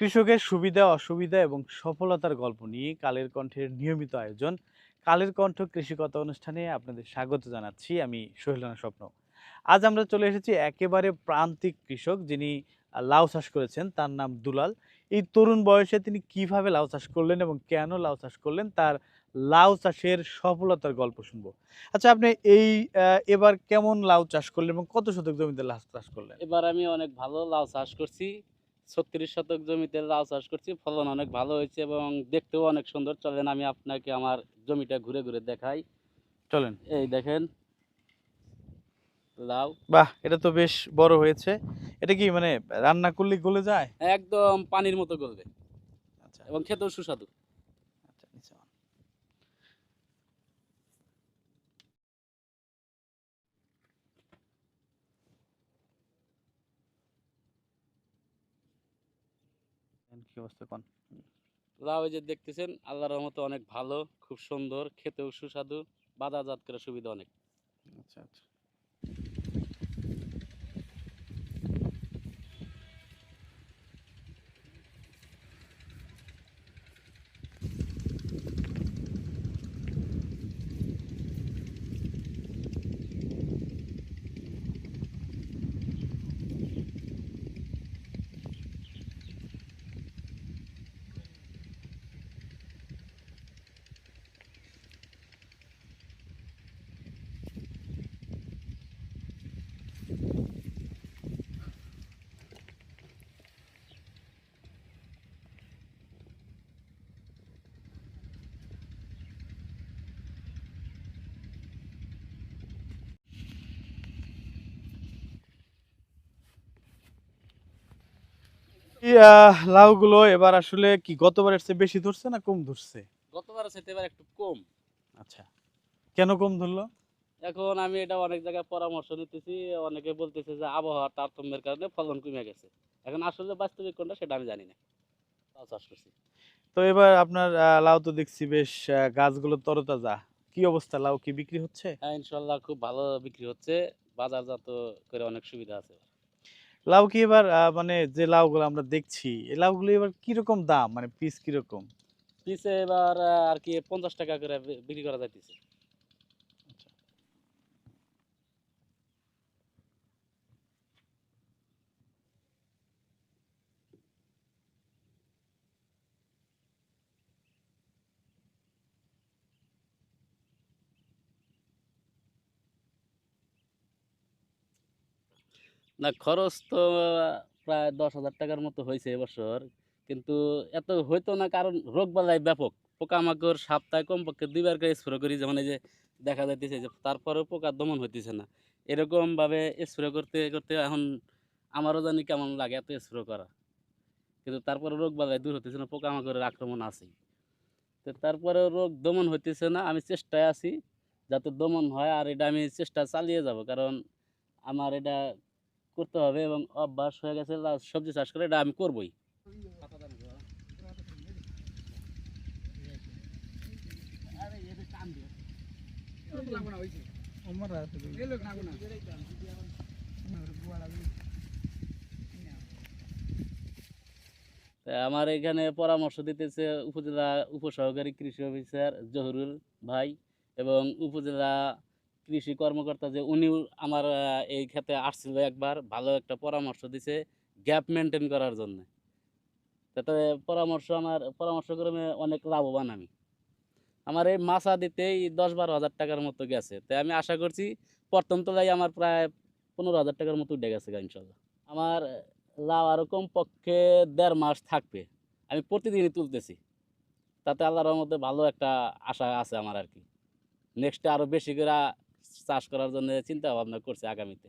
কৃষকের সুবিধা, অসুবিধা এবং সফলতার গল্প নিয়ে কালের কণ্ঠের নিয়মিত আয়োজন, কালের কণ্ঠ কৃষিকতা অনুষ্ঠানে আপনাদের স্বাগত জানাচ্ছি আমি সোহেল স্বপ্ন। আজ আমরা চলে এসেছি একেবারে প্রান্তিক কৃষক যিনি লাউ চাষ করেছেন, তার নাম দুলাল। এই তরুণ বয়সে তিনি কীভাবে লাউ চাষ করলেন এবং কেন লাউ চাষ করলেন, তার লাউ চাষের সফলতার গল্প শুনব। আচ্ছা আপনি এই এবার কেমন লাউ চাষ করলেন এবং কত শতক জমিতে লাউ চাষ করলেন? এবার আমি অনেক ভালো লাউ চাষ করছি। ছত্রিশ শতক জমিতে লাউ চাষ করছি ফলন অনেক ভালো হয়েছে এবং দেখতেও অনেক সুন্দর। চলেন আমি আপনাকে আমার জমিটা ঘুরে ঘুরে দেখাই। চলেন। এই দেখেন লাউ। বাহ এটা তো বেশ বড় হয়েছে। এটা কি মানে রান্না করলে গলে যায়? একদম পানির মতো গলবে আচ্ছা। এবং খেতেও সুস্বাদু। কি অবস্থা কন? লাউ যে দেখতেছেন আল্লাহর রহমতে অনেক ভালো খুব সুন্দর খেতেও সুস্বাদু বাজারজাত করার সুবিধা অনেক। আচ্ছা আচ্ছা। লাউগুলো এবার আসলে কি গতবারের চেয়ে বেশি ধরছে না কম ধরছে? গতবার চাইতে এবার একটু কম। আচ্ছা কেন কম ধরলো? এখন আমি এটা অনেক জায়গায় পরামর্শ নিতেছি অনেকে বলতেছে যে আবহাওয়ার তারতম্যের কারণে ফলন কমে গেছে। এখন আসলে বাস্তবিক কোনটা সেটা আমি জানি না। লাউ চাষ করছি। তো এবার আপনার লাউ তো দেখছি বেশ গাছগুলো তরতাজা। কি অবস্থা? লাউ কি বিক্রি হচ্ছে? হ্যাঁ ইনশাল্লাহ খুব ভালো বিক্রি হচ্ছে। বাজারজাত করে অনেক সুবিধা আছে। লাউ কি এবার মানে যে লাউগুলো আমরা দেখছি, এই লাউগুলো এবার কীরকম দাম? মানে পিস কীরকম? পিসে এবার আর কি পঞ্চাশ টাকা করে বিক্রি করা যাইতেছে। না, খরচ তো প্রায় দশ হাজার টাকার মতো হয়েছে এবছর। কিন্তু এত হইতো না, কারণ রোগ বালাই ব্যাপক। পোকামাকড় সপ্তাহে কমপক্ষে দুইবার করে স্প্রে করি, যেমন এই যে দেখা যাইতেছে যে তারপরেও পোকা দমন হইতেছে না। এরকমভাবে স্প্রে করতে করতে এখন আমারও জানি কেমন লাগে এত স্প্রে করা। কিন্তু তারপরে রোগ বালাই দূর হতেছে না, পোকামাকড়ের আক্রমণ আছেই। তো তারপরে রোগ দমন হইতেছে না, আমি চেষ্টায় আছি যাতে দমন হয়, আর এটা আমি চেষ্টা চালিয়ে যাব। কারণ আমার এটা করতে হবে এবং অভ্যাস হয়ে গেছে সবজি চাষ করে এটা আমি করবই। আমার এখানে পরামর্শ দিতেছে উপজেলা উপসহকারী কৃষি অফিসার জহুরুল ভাই এবং উপজেলা কৃষি কর্মকর্তা যে উনি আমার এই ক্ষেত্রে আসছিল একবার, ভালো একটা পরামর্শ দিছে গ্যাপ মেনটেন করার জন্য। তাতে পরামর্শ আমার পরামর্শ পরামর্শক্রমে অনেক লাভবান আমি। আমার এই মাছা দিতেই দশ বারো হাজার টাকার মতো গেছে। তাই আমি আশা করছি প্রথম তোলাই আমার প্রায় পনেরো হাজার টাকার মতো উঠে গেছে ইনশাল্লাহ। আমার লাভ আরও কমপক্ষে দেড় মাস থাকবে। আমি প্রতিদিনই তুলতেছি। তাতে আল্লাহর মধ্যে ভালো একটা আশা আছে আমার আর কি। নেক্সটে আরও বেশি করে চাষ করার জন্য চিন্তা ভাবনা করছে আগামীতে।